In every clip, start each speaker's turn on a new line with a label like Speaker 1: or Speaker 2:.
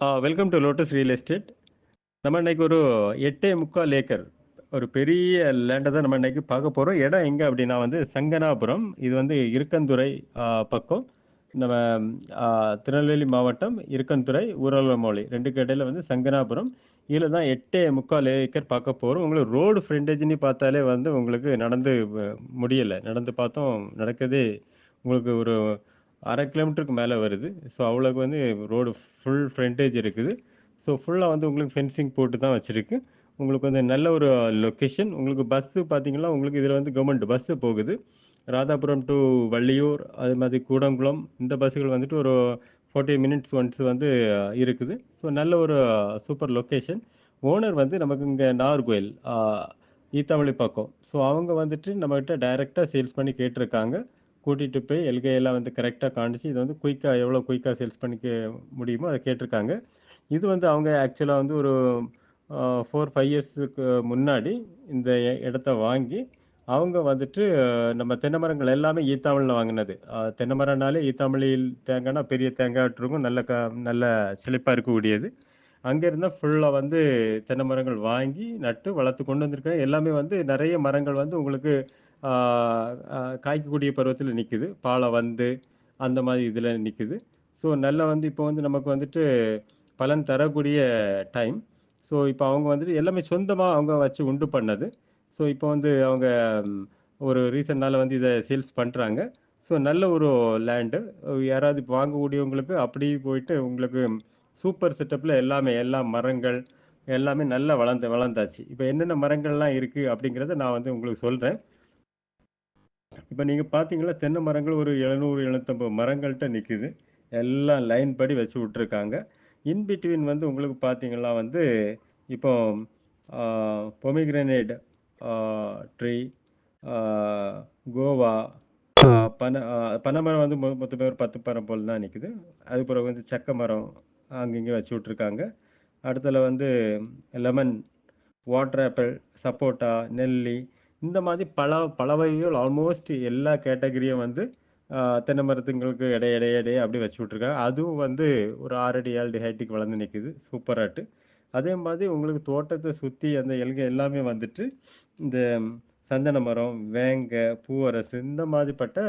Speaker 1: Welcome to lotus real estate நம்ம இன்னைக்கு ஒரு எட்டே முக்கால் ஏக்கர் ஒரு பெரிய லேண்டை தான் நம்ம இன்னைக்கு பார்க்க போகிறோம் இடம் எங்கே அப்படின்னா வந்து சங்கனாபுரம். இது வந்து இருக்கந்துறை uh, பக்கம். நம்ம uh, திருநெல்வேலி மாவட்டம் இருக்கந்துறை ஊரலமொழி. ரெண்டுக்கு இடையில வந்து சங்கனாபுரம். இதில் தான் எட்டே முக்கால் ஏக்கர் பார்க்க போகிறோம் உங்களுக்கு ரோடு ஃப்ரெண்டேஜ்னு பார்த்தாலே வந்து உங்களுக்கு நடந்து முடியலை. நடந்து பார்த்தோம் நடக்கதே. உங்களுக்கு ஒரு அரை கிலோமீட்டருக்கு மேலே வருது. ஸோ அவ்வளோக்கு வந்து ரோடு ஃபுல் ஃப்ரண்டேஜ் இருக்குது. ஸோ ஃபுல்லாக வந்து உங்களுக்கு ஃபென்சிங் போட்டு தான் வச்சுருக்கு. உங்களுக்கு வந்து நல்ல ஒரு லொக்கேஷன் உங்களுக்கு பஸ்ஸு பார்த்தீங்கன்னா உங்களுக்கு இதில் வந்து கவர்மெண்ட் பஸ்ஸு போகுது. ராதாபுரம் டு வள்ளியூர் அது மாதிரி கூடங்குளம் இந்த பஸ்ஸுகள் வந்துட்டு ஒரு ஃபார்ட்டி மினிட்ஸ் ஒன்ஸ் வந்து இருக்குது. ஸோ நல்ல ஒரு சூப்பர் லொக்கேஷன் ஓனர் வந்து நமக்கு இங்கே நார்கோயில் ஈத்தாமலை பக்கம். ஸோ அவங்க வந்துட்டு நம்மகிட்ட டைரெக்டாக சேல்ஸ் பண்ணி கேட்டிருக்காங்க. கூட்டிகிட்டு போய் எல்கே எல்லாம் வந்து கரெக்டாக காணிச்சு இது வந்து குயிக்காக எவ்வளோ குயிக்காக சேல்ஸ் பண்ணிக்க முடியுமோ அதை கேட்டிருக்காங்க. இது வந்து அவங்க ஆக்சுவலாக வந்து ஒரு ஃபோர் ஃபைவ் இயர்ஸுக்கு முன்னாடி இந்த இடத்த வாங்கி அவங்க வந்துட்டு நம்ம தென்னை மரங்கள் எல்லாமே ஈத்தாமலில் வாங்கினது. தென்னை மரம்னாலே ஈத்தாமலியில் தேங்காய்னா பெரிய தேங்காய் இருக்கும் நல்ல க நல்ல செழிப்பாக இருக்கக்கூடியது. அங்கே இருந்தால் ஃபுல்லாக வந்து தென்னை மரங்கள் வாங்கி நட்டு வளர்த்து கொண்டு வந்திருக்காங்க எல்லாமே வந்து நிறைய மரங்கள் வந்து உங்களுக்கு காய்க்கக்கூடிய பருவத்தில் நிற்குது பாலை வந்து அந்த மாதிரி இதில் நிற்குது ஸோ நல்லா வந்து இப்போ வந்து நமக்கு வந்துட்டு பலன் தரக்கூடிய டைம் ஸோ இப்போ அவங்க வந்துட்டு எல்லாமே சொந்தமாக அவங்க வச்சு உண்டு பண்ணது. ஸோ இப்போ வந்து அவங்க ஒரு ரீசன்னால வந்து இதை சேல்ஸ் பண்ணுறாங்க ஸோ நல்ல ஒரு லேண்டு யாராவது இப்போ வாங்கக்கூடியவங்களுக்கு அப்படி போயிட்டு உங்களுக்கு சூப்பர் செட்டப்பில் எல்லாமே எல்லா மரங்கள் எல்லாமே நல்லா வளர்ந்து வளர்ந்தாச்சு. இப்போ என்னென்ன மரங்கள்லாம் இருக்குது அப்படிங்கிறத நான் வந்து உங்களுக்கு சொல்கிறேன் இப்போ நீங்கள் பார்த்தீங்களா தென்னை மரங்கள் ஒரு எழுநூறு எழுநூத்தம்பது மரங்கள்கிட்ட நிற்குது எல்லாம் லைன் படி வச்சு விட்ருக்காங்க இன்பிட்வீன் வந்து உங்களுக்கு பார்த்தீங்கன்னா வந்து இப்போ பொமிக்ரனேட் ட்ரீ கோவா பனை பனைமரம் மரம் வந்து மொ மொத்தமே ஒரு பத்து மரம் போல் தான் நிற்குது அது பிறகு வந்து சக்க மரம் அங்கங்கே வச்சு விட்ருக்காங்க அடுத்தல வந்து லெமன் வாட்டர் ஆப்பிள் சப்போட்டா நெல்லி இந்த மாதிரி பல பல வகைகள் ஆல்மோஸ்ட் எல்லா கேட்டகரியும் வந்து தென்னை மரத்துங்களுக்கு இடைய இடைய இடைய அப்படி வச்சு விட்ருக்காங்க அதுவும் வந்து ஒரு ஆறடி ஏழு ஹைட்டுக்கு வளர்ந்து நிற்குது சூப்பராட்டு அதே மாதிரி உங்களுக்கு தோட்டத்தை சுற்றி அந்த எல்கை எல்லாமே வந்துட்டு இந்த சந்தன மரம் வேங்க பூவரசு இந்த மாதிரிப்பட்ட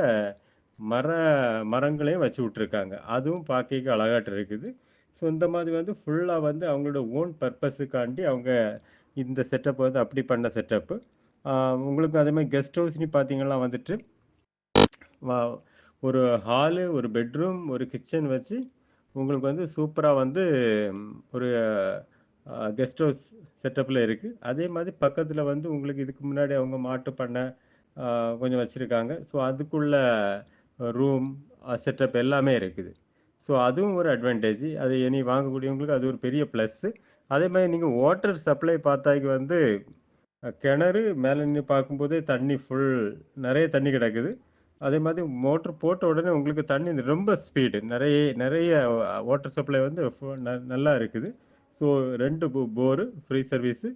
Speaker 1: மர மரங்களையும் வச்சு விட்ருக்காங்க அதுவும் பார்க்க அழகாட்டு இருக்குது. ஸோ இந்த மாதிரி வந்து ஃபுல்லாக வந்து அவங்களோட ஓன் பர்பஸுக்காண்டி அவங்க இந்த செட்டப் வந்து அப்படி பண்ண செட்டப்பு உங்களுக்கு அதே மாதிரி கெஸ்ட் ஹவுஸ்னு பார்த்தீங்கன்னா வந்துட்டு வா- ஒரு ஹாலு ஒரு பெட்ரூம் ஒரு கிச்சன் வச்சு உங்களுக்கு வந்து சூப்பராக வந்து ஒரு கெஸ்ட் ஹவுஸ் செட்டப்பில் இருக்குது அதே மாதிரி பக்கத்தில் வந்து உங்களுக்கு இதுக்கு முன்னாடி அவங்க மாட்டு பண்ணை கொஞ்சம் வச்சுருக்காங்க. ஸோ அதுக்குள்ள ரூம் செட்டப் எல்லாமே இருக்குது. ஸோ அதுவும் ஒரு அட்வான்டேஜ் அது இனி வாங்கக்கூடியவங்களுக்கு அது ஒரு பெரிய ப்ளஸ்ஸு அதே மாதிரி நீங்கள் வாட்டர் சப்ளை பார்த்தாக்கி வந்து கிணறு மேலே நின்று பார்க்கும்போதே தண்ணி ஃபுல் நிறைய தண்ணி கிடக்குது. அதே மாதிரி மோட்ரு போட்ட உடனே உங்களுக்கு தண்ணி ரொம்ப ஸ்பீடு நிறைய நிறைய வாட்டர் சப்ளை வந்து ஃபு- ந- நல்லா இருக்குது. ஸோ ரெண்டு போரு ஃப்ரீ சர்வீஸு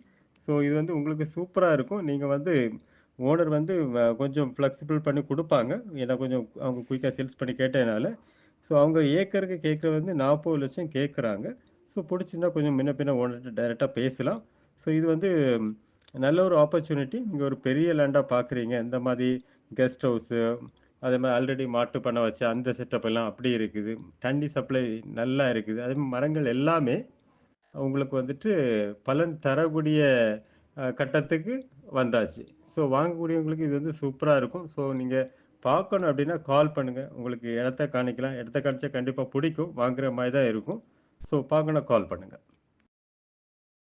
Speaker 1: ஸோ இது வந்து உங்களுக்கு சூப்பராக இருக்கும். நீங்கள் வந்து ஓனர் வந்து கொஞ்சம் ஃப்ளெக்சிபிள் பண்ணி கொடுப்பாங்க. ஏன்னா கொஞ்சம் அவங்க குயிக்காக சேல்ஸ் பண்ணி கேட்டதுனால. ஸோ அவங்க ஏக்கருக்கு கேட்குற வந்து நாற்பது லட்சம் கேட்குறாங்க. ஸோ பிடிச்சிருந்தா கொஞ்சம் முன்ன பின்ன ஓனர்கிட்ட டைரெக்டாக பேசலாம். ஸோ இது வந்து நல்ல ஒரு ஆப்பர்ச்சுனிட்டி நீங்கள் ஒரு பெரிய லேண்டாக பார்க்குறீங்க இந்த மாதிரி கெஸ்ட் ஹவுஸு அதே மாதிரி ஆல்ரெடி மாட்டு பண்ண வச்சு அந்த செட்டப் எல்லாம் அப்படி இருக்குது. தண்ணி சப்ளை நல்லா இருக்குது. அதே மாதிரி மரங்கள் எல்லாமே உங்களுக்கு வந்துட்டு பலன் தரக்கூடிய கட்டத்துக்கு வந்தாச்சு. ஸோ வாங்கக்கூடியவங்களுக்கு இது வந்து சூப்பராக இருக்கும். ஸோ நீங்கள் பார்க்கணும் அப்படின்னா கால் பண்ணுங்கள் உங்களுக்கு இடத்த காணிக்கலாம். இடத்த காணிச்சா கண்டிப்பாக பிடிக்கும். வாங்குற மாதிரி தான் இருக்கும். ஸோ பார்க்கணும் கால் பண்ணுங்கள்